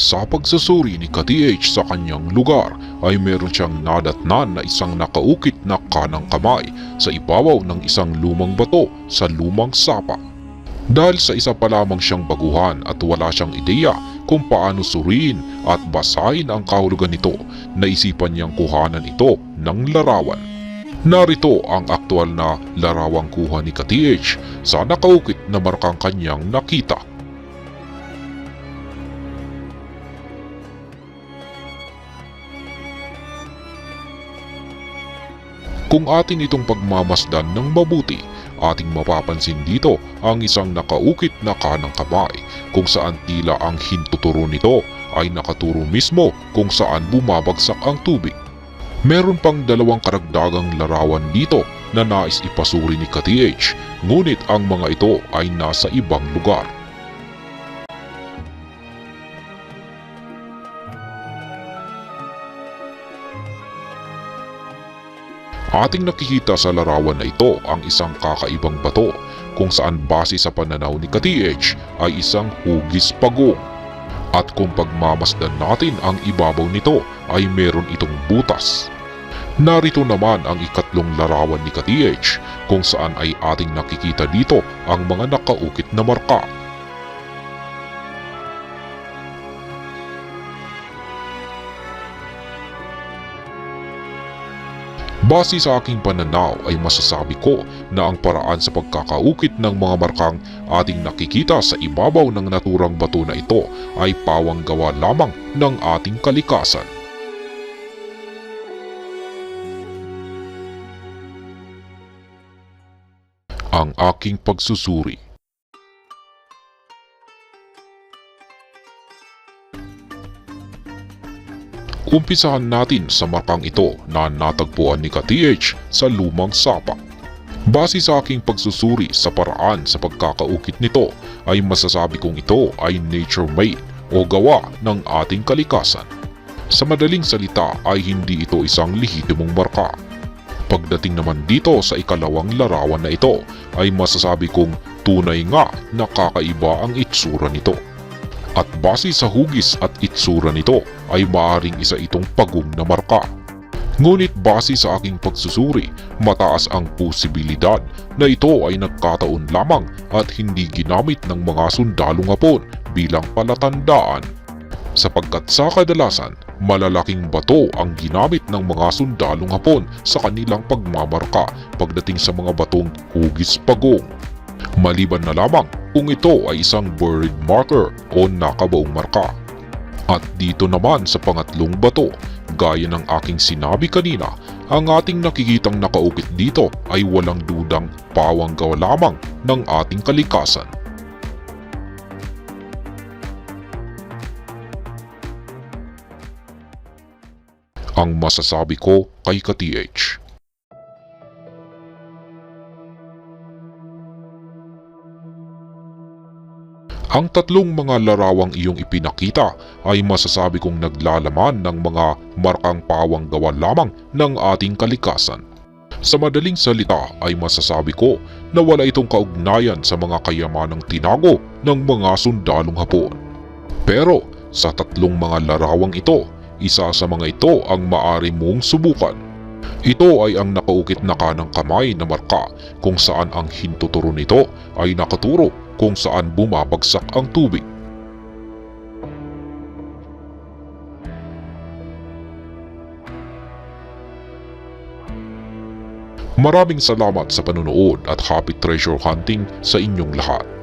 Sa pagsusuri ni KTH sa kanyang lugar ay meron siyang nadatnan na isang nakaukit na kanang kamay sa ibabaw ng isang lumang bato sa lumang sapa. Dahil sa isa pa lamang siyang baguhan at wala siyang ideya kung paano suriin at basahin ang kahulugan nito, naisipan niyang kuhanan ito ng larawan. Narito ang aktual na larawang kuha ni KTH sa nakaukit na markang kanyang nakita. Kung atin itong pagmamasdan ng mabuti, ating mapapansin dito ang isang nakaukit na kanang kamay kung saan tila ang hintuturo nito ay nakaturo mismo kung saan bumabagsak ang tubig. Meron pang dalawang karagdagang larawan dito na nais ipasuri ni KTH ngunit ang mga ito ay nasa ibang lugar. Ating nakikita sa larawan na ito ang isang kakaibang bato kung saan base sa pananaw ni KTH ay isang hugis pagong. At kung pagmamasdan natin ang ibabaw nito ay meron itong butas. Narito naman ang ikatlong larawan ni KTH kung saan ay ating nakikita dito ang mga nakaukit na marka. Base sa aking pananaw ay masasabi ko na ang paraan sa pagkakaukit ng mga markang ating nakikita sa ibabaw ng naturang bato na ito ay pawang gawa lamang ng ating kalikasan. Ang aking pagsusuri Umpisahan natin sa markang ito na natagpuan ni KTH sa lumang sapa. Base sa aking pagsusuri sa paraan sa pagkakaukit nito ay masasabi kong ito ay nature-made o gawa ng ating kalikasan. Sa madaling salita ay hindi ito isang lehitimong marka. Pagdating naman dito sa ikalawang larawan na ito ay masasabi kong tunay nga na kakaiba ang itsura nito. At base sa hugis at itsura nito ay maaring isa itong pagong na marka. Ngunit base sa aking pagsusuri, mataas ang posibilidad na ito ay nagkataon lamang at hindi ginamit ng mga sundalong hapon bilang palatandaan. Sapagkat sa kadalasan, malalaking bato ang ginamit ng mga sundalong hapon sa kanilang pagmamarka pagdating sa mga batong hugis pagong. Maliban na lamang kung ito ay isang buried marker o nakabaong marka. At dito naman sa pangatlong bato, gaya ng aking sinabi kanina, ang ating nakikitang nakaukit dito ay walang dudang pawang gawa lamang ng ating kalikasan. Ang masasabi ko kay ka-TH. Ang tatlong mga larawang iyong ipinakita ay masasabi kong naglalaman ng mga markang pawang gawa lamang ng ating kalikasan. Sa madaling salita ay masasabi ko na wala itong kaugnayan sa mga kayamanang tinago ng mga sundalong hapon. Pero sa tatlong mga larawang ito, isa sa mga ito ang maari mong subukan. Ito ay ang nakaukit na kanang kamay na marka kung saan ang hintuturo nito ay nakaturo kung saan bumabagsak ang tubig. Maraming salamat sa panunood at happy treasure hunting sa inyong lahat.